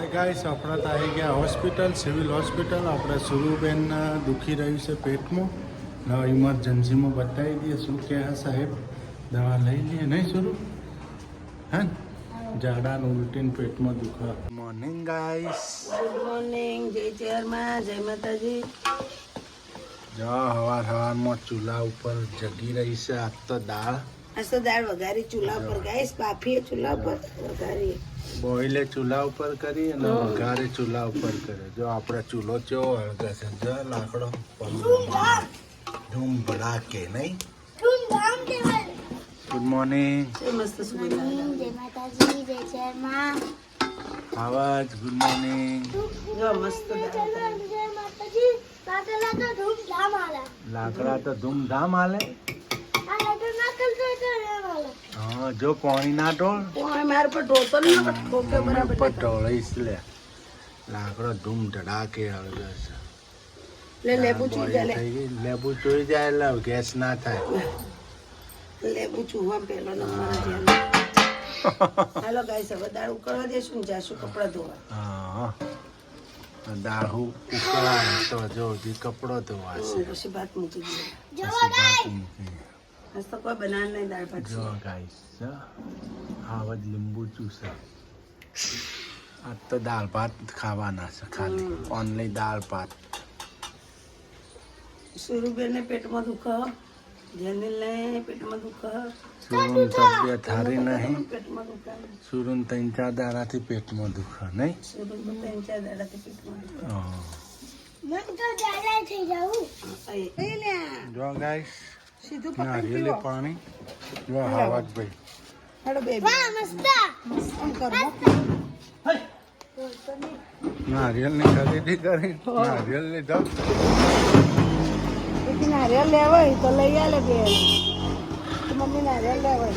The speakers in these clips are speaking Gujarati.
હાય ગાઈસ આપણે તો આવી ગયા હોસ્પિટલ સિવિલ હોસ્પિટલ. આપણે સુરુબેન દુખી રહ્યું છે પેટમાં. ઇમરજન્સીમાં બતાવી દઈએ. શું કે હા સાહેબ? દવા લઈ લઈએ. નહીં સુરુ? હા? ને? ઝાડાનું ઉલટીન પેટમાં દુખા મોર્નિંગ ગાઈસ ગુડ મોર્નિંગ જય ચેરમાં જય માતાજી. જો હવાર હવારમાં ચૂલા ઉપર જગી રહી છે આજ તો દાળ. આ તો દાળ વઘારી ચૂલા પર ગાઈસ બાફીએ ચૂલા પર વઘારીએ. બોઈલે ચૂલા ઉપર કરી અને વઘારે ચૂલા ઉપર કરે. જો આપણે ચૂલો ચેવો હળગે છે. જો લાકડો ધૂમ ભડાકે નહીં? ગુડ મોર્નિંગ મસ્ત સુગંધ જય માતાજી જય આવાજ ગુડ મોર્નિંગ લાકડા તો ધૂમધામ હાલે આ લડુ ના કરતો તો રેમ આલા હા જો પાણી ના ઢોળ. કોઈ માર પર ઢોતો ને પણ ઠોકે બરાબર પર ઢોળીશ લે. લાકડો ધૂમ ધડાકે હળગે છે. લે લેબુ ચૂઈ જાય લે. લેબુ ચોઈ જાય એટલે ગેસ ના થાય. લેબુ ચૂવા પેલો નંબર હાલો ગાઈસ હવે દાળ ઉકળવા દેશું ને જાશું કપડાં ધોવા. હા. દાહુ ઉકળાય તો જો હજી કપડો ધોવાશે. હમ, પછી ભાત મૂકી દે પછી ભાત મૂકી આજ તો કોઈ બનાવ નહીં દાળ ભાત જો ગાઈસ આવજ લીંબુ ચૂસે આજ તો દાળ ભાત ખાવાના છે ખાલી ઓનલી દાળ ભાત સુરુબેનને પેટમાં દુખે જેનિલને પેટમાં દુખે સુરુન તબિયત હારી નહીં પેટમાં દુખે સુરુન ત્રણ ચાર દાડાથી પેટમાં દુખે નહીં સુરુબેન ત્રણ ચાર દાડાથી પેટમાં દુખે તો. જો ગાઈસ સીધું પકડી નારિયેલી પીવો. પાણી. જો હાવજ ભાઈ. હેડો બેબી વાહ મસ્ત. આમ કરો નારિયેલની ખરીદી કરી. નારિયેલ લીધો એક નારિયેળ લેવાય તો લઈ આલે બે. મમ્મી નારિયેળ લેવાય.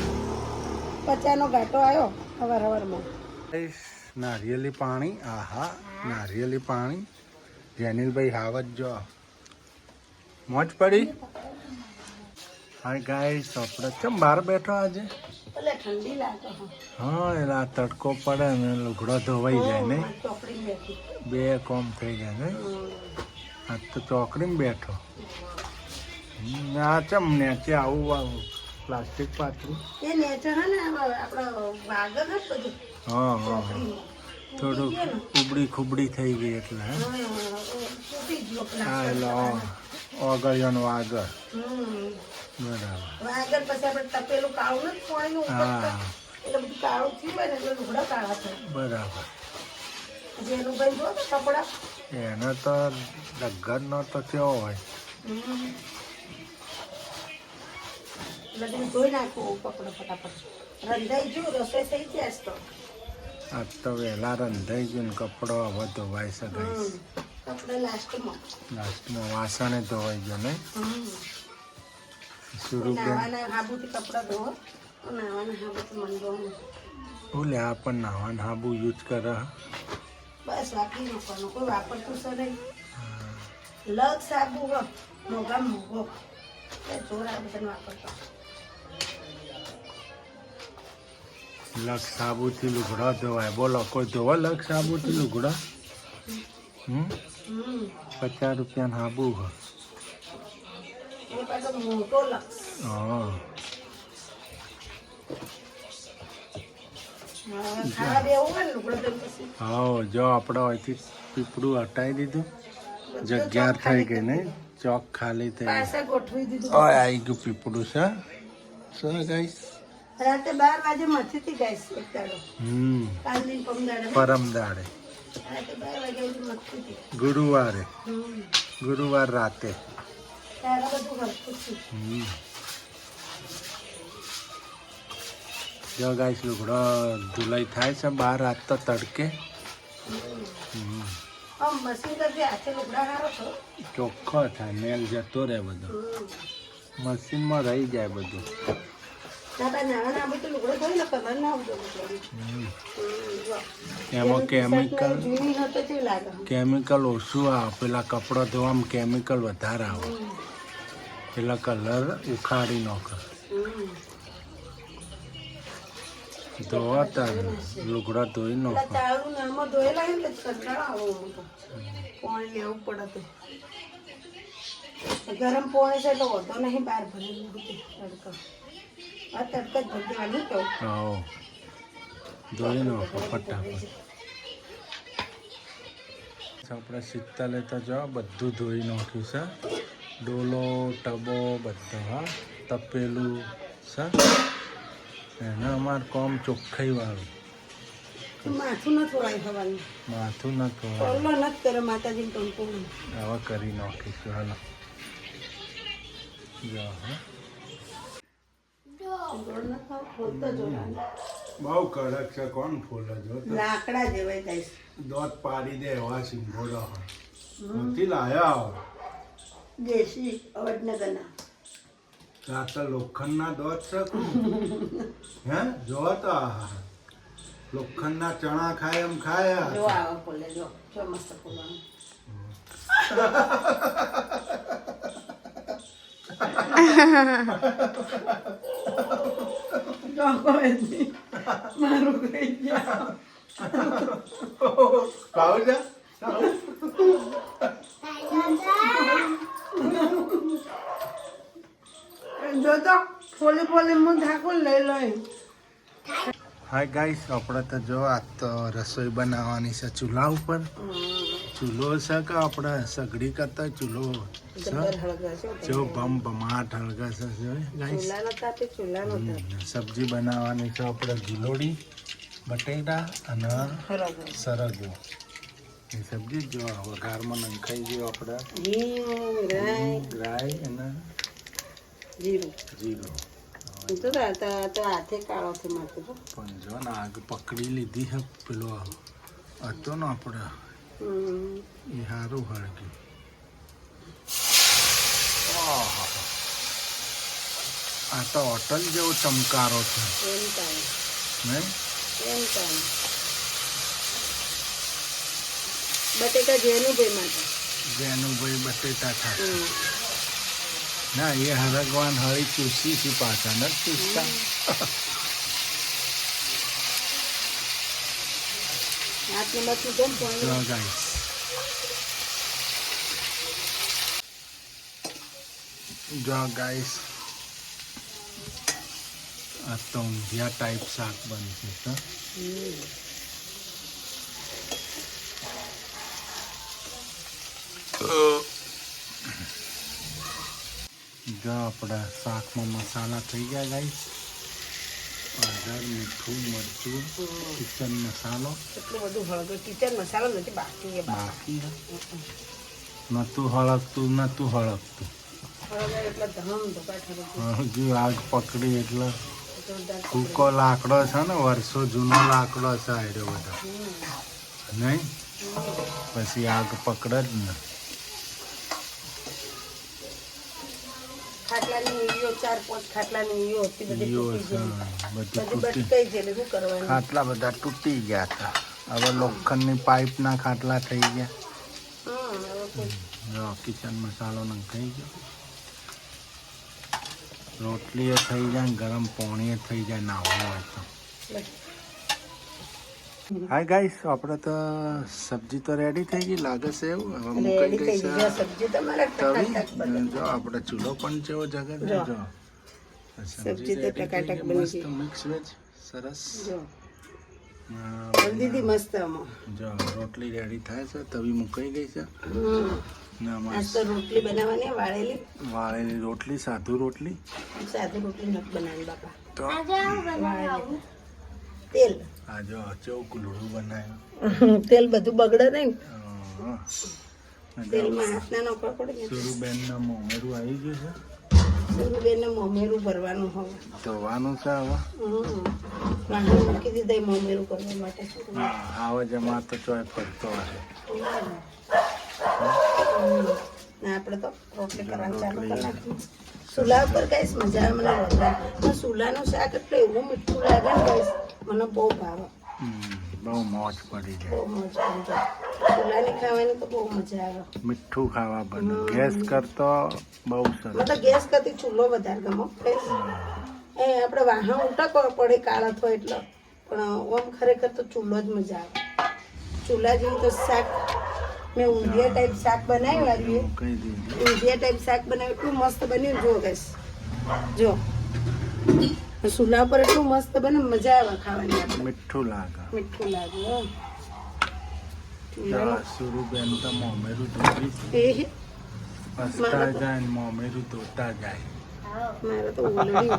પચાનો ઘાટો આવ્યો હવાર હવારમાં. નારિયેલી પાણી. આહા નારિયેલી પાણી. જેનિલભાઈ હાવત જો. મોજ પડી? હાય ગાઈસ આપણે કેમ બહાર બેઠો આજે? એટલે ઠંડી લાગે હા. એટલે આ તડકો પડે ને લુગડો ધોવાઈ જાય ને બે કોમ થઈ જાય ને આ તો ચોકડીમાં બેઠો. આ ચમ નેચે આવું આવું પ્લાસ્ટિક પાથરું. એ નેચે હે ને આપણો વાગર બધું. હા હા થોડુંક ઉબડી ખુબડી થઈ ગઈ એટલે હે. એટલે ઓગળિયાનું આગળ હમ. બરાબર. આગળ પછી આપણે તપેલું કાળું નથી પાણીનું એટલે બધું કાળું થયું હોય ને એટલે લુગડા કાળા થાય. બરાબર. જેનું ભાઈ જો તો કપડા. એનો તો ડગરનો તો કેવો હોય. બધું ધોઈ નાખવું કપડા ફટાફટ. રંધાઈ ગયું રસોઈ થઈ ગયા તો. આજ તો વહેલા રંધાઈ ગયું ને કપડો હવે ધોવાઈ શકાય. કપડા લાસ્ટમાં લાસ્ટમાં વાસણે ધોવાઈ ગયો ને? શુરુ બેન નાવાના હાબુથી કપડા ધોવો. નાવાના હાબુથી મંડવાનું હું લે આ પણ નાવાન હાબુ યુઝ કરે. બસ વાપરી નાખવાનું. કોઈ વાપરતું છે નહીં. લગ સાબુ હો મોગા મોગો જોર આ બધાને વાપરતો. લક્ષ સાબુથી લુગડા ધોવાય. બોલો કોઈ ધોવા લક્ષ સાબુથી લુગડા? હમ? પચાસ રૂપિયાનું હાબુ હ પાછો મોટો લક્ષ હા જો આપણે અહીંથી પીપળું હટાવી દીધું. જગ્યા થઈ ગઈ ને ચોક ખાલી થઈ આવી ગયું પીપળું છે શું ગાઈસ? રાતે બાર વાગે મથીથી ગાઈશ હમ. પરમ દાડે રાતે બાર વાગે સુધી મથીથી ગુરુવારે. ગુરુવાર રાતે. ત્યારે બધું હરખું જો ગાઈસ લુગડો ધુલાઈ થાય છે બહાર રાત તો તડકે. ચોખ્ખો થાય મેલ જતો રહે બધો. મશીનમાં રહી જાય બધું. એમાં કેમિકલ કેમિકલ ઓછું આવે. પેલા કપડાં ધોવામાં કેમિકલ વધારે આવે. પેલા કલર ઉખાડી નાખે ધોવા ધોવાતા લુગડા ધોઈ નો નાખો ચાળું ને ધોયેલા એટલે કંટાળો આવો પાણી લેવું પડે તો ગરમ પાણી છે તો વધો નહીં બહાર ભરેલું હતું તડકા આ તડકો જ ભરી દેવાનું કહું આવો ધોઈ નાખો ફટાફટ આપણે સીતા લેતા જાઓ બધું ધોઈ નાખ્યું છે ડોલો ટબો બધા તપેલું છે એને અમાર કોમ ચોખ્ખાઈ વાળું. માથું ન થોડાય થવાનું માથું ન કોલ્લો કરે નાખીશું હાલો. બહુ કડક છે કોણ ફૂલે જો લાકડા જેવાય જાય દોત પાડી દે એવા સિંગોડા નથી લાયા દેશી અવડનગરના આ તો લોખંડના દોત છે હે? જો તો લોખંડના ચણા ખાય એમ જો ખાયા આવા ખોલે જો જો મસ્ત જો નહીં. મારું કઈ ગયા ખાવ જો તો ફોલી ફોલી હું ઠાકોર લઈ લઈ હાય ગાઈસ આપણે તો જો આ તો રસોઈ બનાવવાની છે ચૂલા ઉપર. ચૂલો છે કે આપણે સગડી કરતા ચૂલો જો બમ બમાટ હળગા છે ગાઈસ સબ્જી બનાવવાની છે આપણે ગીલોડી બટેટા અને સરગવો. એ સબ્જી જો વઘારમાં નંખાઈ ગયો આપણે. રાઈ અને જીરું જીરું તો તો આ તો- તો હાથે કાળો છે માથે તો પણ જો ને આગ પકડી લીધી છે પેલો હતો ને આપણે એ સારું હળગ્યું. આ તો હોટલ જેવો ચમકારો છે. એમ કાંઈ નહીં? એમ કાંઈ બટેટા જેનું ભાઈ માટે. જેનું ભાઈ બટેટા હમ. ના એ હરગવાન હળી ચૂસી છે પાછા નથી ચૂસતા હાથ નંબર તું કેમ જો પણ ગાઈસ જો ગાઈસ આ તો ઊંધિયા ટાઈપ શાક બનશે તો જો આપણા શાકમાં મસાલા થઈ ગયા ગાઈસ હળદર મીઠું મરચું કિચન મસાલો. એટલું બધું કિચન મસાલો નથી બાકી નતું હળકતું નતું હળગર હજુ આગ પકડી એટલે જોરદાર લાકડો છે ને વર્ષો જૂનો લાકડો છે આડ્યો બધો. નહીં? પછી આગ પકડે જ ને ખાટલાની ઈયો ચાર પાંચ ખાટલાની ઈયો હતી બધી તૂટી ગઈ. બધી બધી તૂટી. બટકાઈ છે એટલે શું કરવાનું? ખાટલા બધા તૂટી ગયા હતા. હવે લોખંડની પાઇપના ખાટલા થઈ ગયા. કિચન મસાલો થઈ ગયો. રોટલી એ થઈ જાય ને ગરમ પાણી એ થઈ જાય નાવું હોય તો. હાય ગાઈસ આપણે તો સબ્જી તો રેડી થઈ ગઈ. લાગે છે એવું. હવે મૂકાઈ ગઈ છે સબ્જી તમારે તવી? જો આપણે ચૂલો પણ જેવો જગત જો. જો. સબ્જી તો ટકાટક બની મસ્ત ગઈ. મિક્સ વેજ સરસ. જો. દીદી દીધી મસ્ત જો રોટલી રેડી થાય છે. તવી મુકાઈ ગઈ છે. રોટલી બનાવવાની વાળેલી. વાળેલી રોટલી સાધુ રોટલી. સાધુ રોટલી નથી બનાવી બાપા. તો આજે આવું બનાવું તેલ. આ જો ચૌ કુલડું બનાવ્યું. તેલ બધું બગડે નહીં. તેલમાં હાથના ના નોકવા પડે ને? મોમેરું આવી ગયું છે. સુરુબેનને મોમેરું ભરવાનું હવે. ધોવાનું છે હવે. વાહન મૂકી દીધા મોમેરું કરવા માટે. હા, આવે જમા તો ચોય ફરતો હશે. ને આપણે તો રોટલી કરવાનું ચાલુ કરી નાખ્યું સુલા ઉપર કઈશ મજા આવે મને વધારે પણ સુલાનું શાક એટલે એવું મીઠું લાગે ને કઈશ મને બહુ ભાવે. બહુ મોજ પડી બહુ જાય મજા આવી જાય સુલાની ખાવાની તો બહુ મજા આવે. મીઠું ખાવા બને ગેસ કરતો બહુ સરસ. મને તો ગેસ કરતી ચૂલો વધારે ગમો એ આપણે વાહન ઉટકવો પડે કાળા થો એટલે. પણ ઓમ ખરેખર તો ચૂલો જ મજા આવે. ચૂલા જેવું તો શાક મેં ઊંધિયા ટાઈપ શાક બનાવ્યું આજે. ઊંધિયા ટાઈપ શાક બનાવ્યું એટલું મસ્ત બન્યું જો ગેસ જો. ચૂલા પર એટલું મસ્ત બને મજા આવે ખાવાની મીઠું લાગે. મીઠું લાગે સુરુબેન તો મોમેરું એ હસતા જાય મોમેરું ધોતા જાય. મારે તો ઓલડી.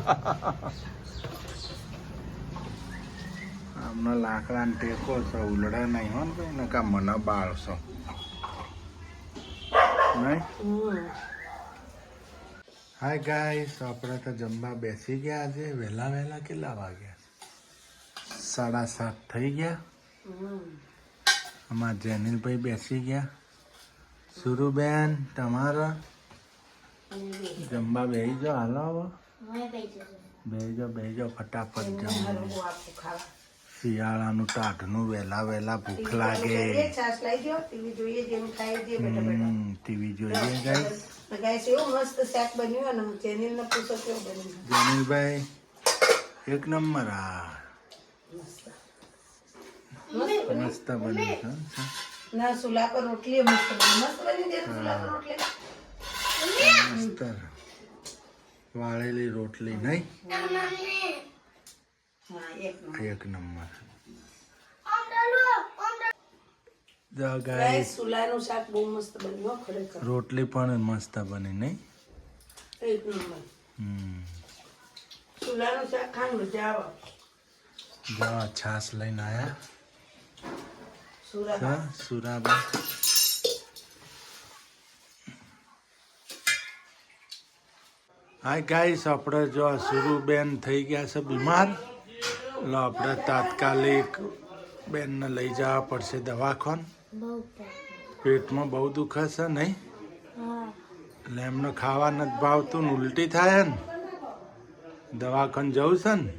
આમનો લાકડા ટેકો છે ઉલડા નહીં હો ને કા નકા મને બાળશો. હાય ગાઈસ આપણે તો જમવા બેસી ગયા આજે વહેલા વહેલા કેટલા વાગ્યા સાડા સાત થઈ ગયા અમારા જેનિલભાઈ બેસી ગયા સુરુબેન તમારા જમવા બેસી જાઓ હાલો હવે બેસી જાઓ બેસી જાઓ ફટાફટ જમવા શિયાળાનું ટાઢનું વહેલા વહેલા ભૂખ લાગે. ટીવી જોઈએ જેમ ખાઈ દે બેટા બેટા. ટીવી જોઈએ ગાઈસ. ગાઈસ એવું મસ્ત શાક બન્યું અને જેનિલ ને પૂછો કેવું બન્યું. જમીલભાઈ એક નંબર આ મસ્ત. બન્યું છે ના સુલા પર રોટલી મસ્ત બની. મસ્ત બની દે સુલા પર રોટલી? મસ્ત. વાળેલી રોટલી નહીં? એક નંબર. શાક બહુ મસ્ત બન્યું ખરેખર. રોટલી પણ મસ્ત બની નહીં? એક નંબર. હમ. સુલાનું શાક ખાન મજા આવે. જો આ છાશ લઈને આયા. સુરા. સુરાબા હાય ગાઈસ આપણે જો સુરુબેન થઈ ગયા છે બીમાર. એટલે આપણે તાત્કાલિક બેનને લઈ જવા પડશે દવાખાન. પેટમાં બહુ દુખે છે નહીં? એટલે એમને ખાવા નથી ભાવતું ને ઉલટી થાય ને? દવાખાન જવું છે ને?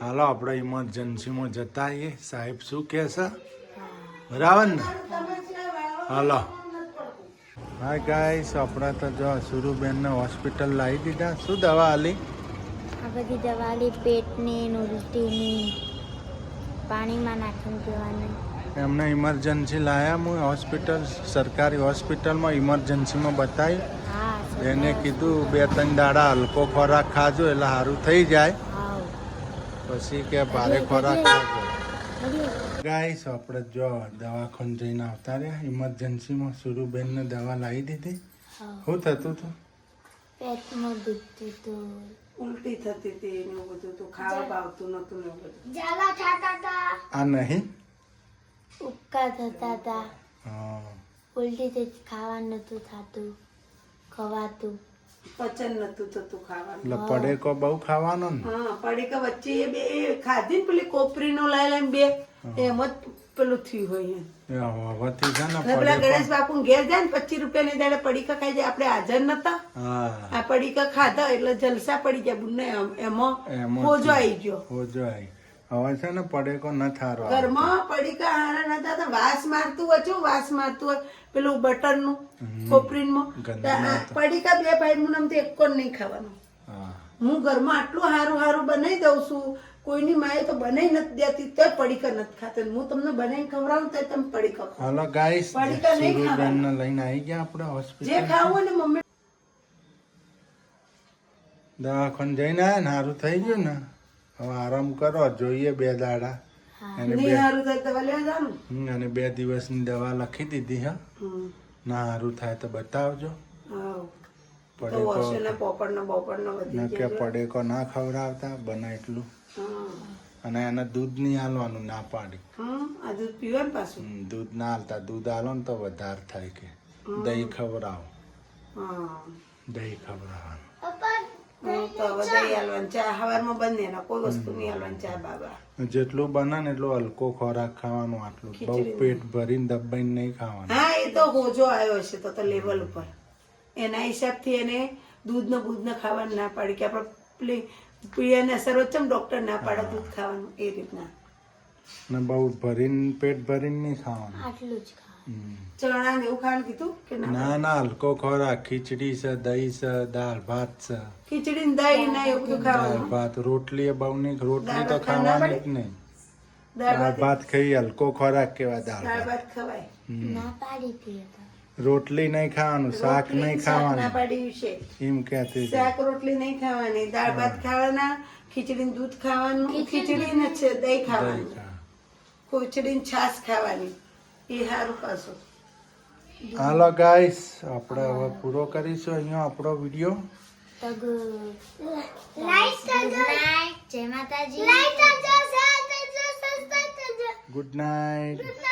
હાલો આપણે ઇમરજન્સીમાં જતા આવીએ. સાહેબ શું કહે છે? બરાબર ને? હાલો. હા ગાઈસ આપણે તો જો સુરુબેનને હોસ્પિટલ લાવી દીધા. શું દવા આલી? આ બધી દવાલી પેટની ને ઉલટીની પાણીમાં નાખીને પીવાની. એમને ઇમરજન્સી લાયા હું હોસ્પિટલ સરકારી હોસ્પિટલમાં ઇમરજન્સીમાં બતાવી. એને કીધું બે ત્રણ દાડા હલકો ખોરાક ખાજો એટલે સારું થઈ જાય. પછી કે ભારે ખોરાક ખાજો. ગાઈસ આપણે જો દવાખાન જઈને આવતા રહ્યા. ઇમરજન્સીમાં સુરુબેનને દવા લાવી દીધી. શું થતું હતું? પેટમાં દુખતું હતું. ઉલટી થતી હતી ને એવું બધું તો ખાવા ભાવતું નતું ને એવું બધું ઝાલા ખાતા હતા આ નહીં ઉપકા થતા હતા હા ઉલટી થઈ ખાવા નતું થતું ખવાતું પચન નતું થતું ખાવાનું એટલે પડેકો બહુ ખાવાનો ને હા પડીકા વચ્ચે એ બે ખાધી ને પેલી કોપરીનો લાઈ લાઈને બે એમ જ પેલું થયું હોય ને પેલા ગણેશ બાપુ ઘેર જાય ને પચીસ રૂપિયાની દાડે પડીકા ખાઈ જાય. આપડે હાજર નતા. આ પડીકા ખાધા એટલે જલસા પડી જાય બુને એમાં હોજો આવી ગયો. હોજો આવી હવે છે ને પડેકો ન થારો ઘરમાં પડીકા હારા નતા તો વાસ મારતું શું વાસ મારતું પેલું બટરનું કોપરીનમાં તો. પડીકા બે ભાઈ મુનામ એક પણ નહીં ખાવાનું. હા ઘરમાં આટલું સારું સારું બનાવી દઉં છું કોઈની માએ તો બનાવી નથી દેતી તો પડીકા નથી ખાતા. હું તમને બનાવી ખવડાવું તો તમે પડીકા ખાવ હાલો ગાઈસ પડીકા નહીં સુરુબેનને લઈને આવી ગયા આપણે હોસ્પિટલ જે ખાવું હોય ને મમ્મી દવાખાને જઈને આયા ને સારું થઈ ગયું ને? હવે આરામ કરો જોઈએ બે દાડા. અને બે દિવસની દવા લખી દીધી હા. હમ. ના સારું થાય તો બતાવજો. પડેકો પડેકો ના ખવડાવતા બને એટલું. અને એને દૂધ નહીં હાલવાનું ના પાડી. આ દૂધ પીવે ને પાછું? દૂધ ના હાલતા. દૂધ હાલો ને તો વધારે થાય કે. દહીં ખવડાવો. દહીં ખવડાવવાનું. જેટલું બને ને એટલું હલકો ખોરાક ખાવાનું આટલું. બહુ પેટ ભરીને દબાઈને નહીં ખાવાનું. હા એ તો હોજો આવ્યો છે તો તો લેવલ ઉપર. એના હિસાબથી એને દૂધ ને બૂધ ને ખાવાનું ના પાડે કે આપણે પીળાને અસર વચ્ચે ડોક્ટર ના પાડે દૂધ ખાવાનું એ રીતના. ને બહુ ભરીને પેટ ભરીને નહીં ખાવાનું. આટલું જ ચણા ને એવું ખાવાનું કીધું કે ના? ના હલકો ખોરાક. ખીચડી છે દહીં છે દાળ ભાત છે. ખીચડી ને દહીં ના એવું બધું દાળ ભાત રોટલી એ બહુ નહીં રોટલી તો ખાવાની જ નહીં. દાળ ભાત ખાઈ હલકો ખોરાક કેવા દાળ ભાત. ખવાય. ના પાડી હતી રોટલી નહીં ખાવાનું શાક નહીં ખાવાનું એમ કહેતી શાક રોટલી નહીં ખાવાની દાળ ભાત ખાવાના ખીચડી દૂધ ખાવાનું ખીચડી ને છે દહીં ખાવાનું ખીચડી છાશ ખાવાની એ સારું પાછું હાલો ગાઈસ આપણે હવે પૂરો કરીશું અહીંયા આપણો વીડિયો ગુડ નાઇટ